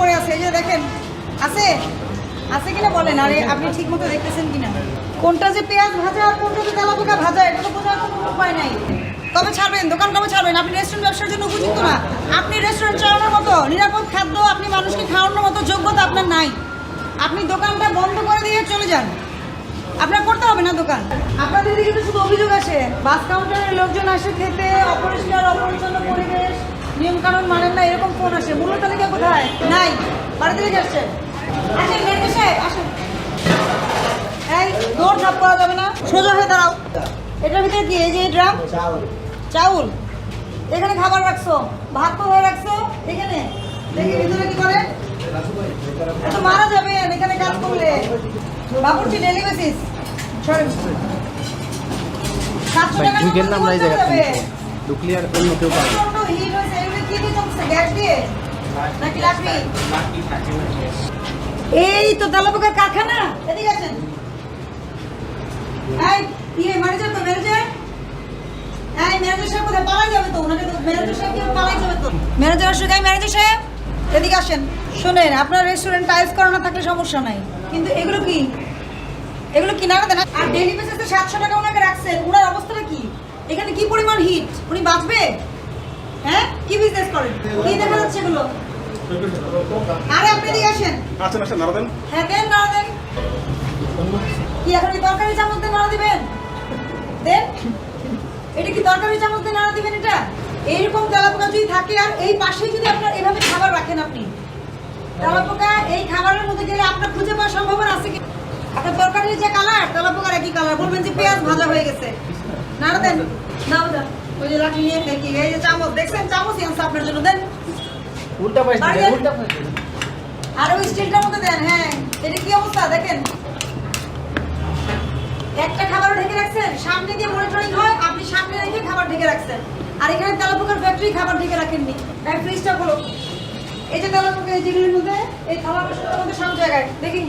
পড়ে আছে, এই যে দেখেন, আছে? আছে কিনা বলেন, আরে আপনি ঠিক মতো দেখতেছেন কিনা? কোনটা যে পেঁয়াজ ভাজা আর কোনটা যে তেলা পোকা ভাজা, এটা তো বোঝার কোনো উপায় নাই। কবে ছাড়বেন, দোকান কবে ছাড়বেন? আপনি রেস্টুরেন্ট ব্যবসার জন্য উপযুক্ত না। আপনি রেস্টুরেন্ট চালানোর মতো, নিরাপদ খাদ্য আপনি মানুষকে খাওয়ানোর মতো যোগ্যতা আপনার নাই। আপনি দোকানটা বন্ধ করে দিয়ে চলে যান। আপনার করতে হবে না দোকান? আপনাদের দিকে তো শুধু অভিযোগ আসে। বাস কাউন্টারের লোকজন আসে খেতে, অপরিষ্কার, অপরিচ্ছন্ন পরিবেশ। নিয়ম কানুন মানেন না এরকম ফোন আসে। মূল তালিকা কোথায়? নাই বাড়িতে থেকে আসছে। আসেন মেয়েদের সাহেব আসেন। এই দৌড় ঝাপ করা যাবে না সোজা হয়ে দাঁড়াও। এটার ভিতরে কি এই যে ড্রাম? চাউল। এখানে খাবার রাখছো ভাত তো হয়ে রাখছো এখানে। দেখি ভিতরে কি করে? তো মারা যাবে এখানে কাজ করলে। বাবুর্চি ডেলি বেসিস। সাতশো হবে। ঢুকলি আর অন্য কেউ পাবে এই তো তেলাপোকার কারখানা। এদিকে আছেন ইয়ে তো ম্যানেজার ম্যানেজার সাহেব কোথায়? যাবে তো ম্যানেজার সাহেব যাবে তো। ম্যানেজার সাহেব, এদিকে আসেন। শোনেন, আপনার থাকলে সমস্যা নাই। কিন্তু এগুলো কি? এগুলো আর সাতশো টাকা ওনাকে রাখছেন। ওনার অবস্থাটা কি? এখানে কি পরিমাণ হিট উনি বাঁচবে? হ্যাঁ? কি বিজনেস করেন? কি দেখা যাচ্ছে এগুলো? আরে আপনি এদিকে আসেন। আচ্ছা আচ্ছা নাড়া দেন। হ্যাঁ দেন না দেন। কি এখন কি তরকারি চামচ দিয়ে নাড়া দিবেন? দেন। এটা কি তরকারি চামচ দিয়ে নাড়া দিবেন এটা? এইরকম তেলাপোকা যদি থাকে আর এই পাশে যদি আপনার এভাবে খাবার রাখেন আপনি। তেলাপোকা এই খাবারের মধ্যে গেলে আপনার খুঁজে পাওয়ার সম্ভাবনা আছে কি? আপনার তরকারির যে কালার তেলাপোকার একই কালার বলবেন যে পেঁয়াজ ভাজা হয়ে গেছে। নাড়া দেন। দাও দাও ওই যে লাঠি নিয়ে দেখি এই যে চামচ দেখছেন চামচই আনছে আপনার জন্য দেন। উল্টা পাশ যান। উল্টা পাশ। আর ওই স্টিলটার মধ্যে দেন হ্যাঁ। এটা কি অবস্থা দেখেন। একটা খাবার ঢেকে রাখছেন সামনে দিয়ে মনিটরিং হয় আপনি সামনে রেখে খাবার ঢেকে রাখছেন। আর এখানে তেলাপোকার ফ্যাক্টরি খাবার ঢেকে রাখেননি। এই ফ্রিজটা খোলো। এই যে তেলাপোকা এই যেগুলির মধ্যে এই থালা বাসনের মধ্যে সব জায়গায় দেখি।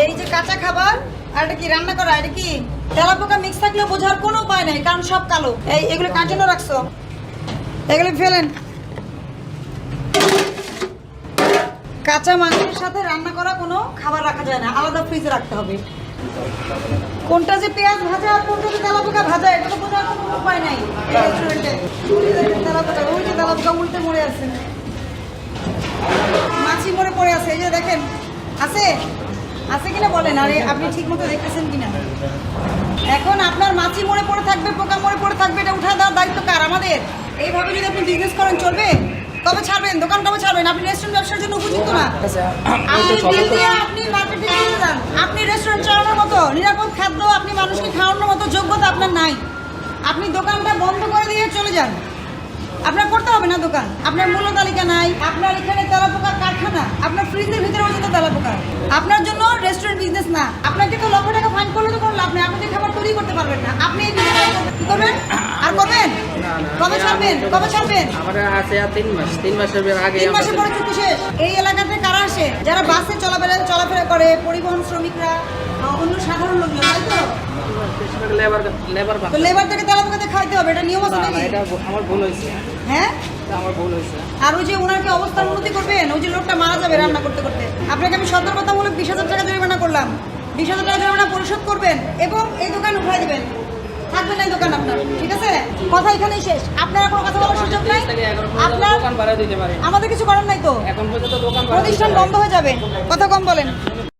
এই যে কাঁচা খাবার আর রান্না করা? এটা কি? তেলাপোকা মিক্স থাকলে বোঝার কোনো উপায় নাই, কারণ সব কালো। এই, এগুলো কাঁচানো রাখছো। এগুলো ফেলেন। কাঁচা মাংসের সাথে রান্না করা কোনো খাবার রাখা যায় না, আলাদা ফ্রিজে রাখতে হবে। কোনটা যে পেঁয়াজ ভাজা আর কোনটা যে তেলাপোকা ভাজা, এটা তো বোঝার কোনো উপায় নাই। রেস্টুরেন্টে তেলাপোকা ওই যে তেলাপোকা উল্টে মরে আছে। মাছি মরে পড়ে আছে, এই যে দেখেন, আছে? আছে কিনা বলেন আরে আপনি ঠিক মতো দেখতেছেন কিনা? এখন আপনার মাছি মরে পড়ে থাকবে পোকা মরে পড়ে থাকবে এটা উঠা দেওয়ার দায়িত্ব কার? আমাদের? এইভাবে যদি আপনি বিজনেস করেন চলবে? কবে ছাড়বেন? দোকান কবে ছাড়বেন? আপনি রেস্টুরেন্ট ব্যবসার জন্য উপযুক্ত না। আচ্ছা আপনি বিল দিয়ে আপনি মার্কেটে নিয়ে যান। আপনি রেস্টুরেন্ট চালানোর মতো নিরাপদ খাদ্য আপনি মানুষকে খাওয়ানোর মতো যোগ্যতা আপনার নাই। আপনি দোকানটা বন্ধ করে দিয়ে চলে যান। আপনার করতে হবে না দোকান। আপনার মূল্য তালিকা নাই। আপনার এখানে তেলাপোকার কারখানা। আপনার ফ্রিজের ভিতরে পর্যন্ত তেলাপোকা। আপনার না। আপনাকে তো লক্ষ টাকা ফাইন করলে তো কোনো লাভ নেই। আপনি তো খাবার তৈরি করতে পারবেন না। আপনি এই কি করবেন? আর করবেন কবে ছাড়বেন? কবে ছাড়বেন? আমার আছে আর তিন মাস। তিন মাসের আগে তিন মাসের পরে চুক্তি শেষ। এই এলাকাতে কারা আসে? যারা বাসে চলাফেরা চলাফেরা করে পরিবহন শ্রমিকরা অন্য সাধারণ লোকজন তাই তো? লেবার লেবার তো লেবার থেকে তেলাপোকাতে খাইতে হবে এটা নিয়ম আছে নাকি? আমার ভুল হয়েছে। হ্যাঁ? আমার ভুল হয়েছে। আর ওই যে ওনাকে অবস্থার উন্নতি করবেন? ওই যে লোকটা মারা যাবে রান্না করতে করতে। আপনাকে আমি সতর্কতামূলক বিশ হাজার টাকা করলাম বিশ হাজার টাকা জরিমানা পরিশোধ করবেন এবং এই দোকান উঠাই দেবেন। থাকবে না এই দোকান আপনার ঠিক আছে? কথা এখানেই শেষ। আপনার কোনো কথা বলার সুযোগ নাই? আপনার আমাদের কিছু করার নাই তো। এখন পর্যন্ত দোকান প্রতিষ্ঠান বন্ধ হয়ে যাবে। কথা কম বলেন।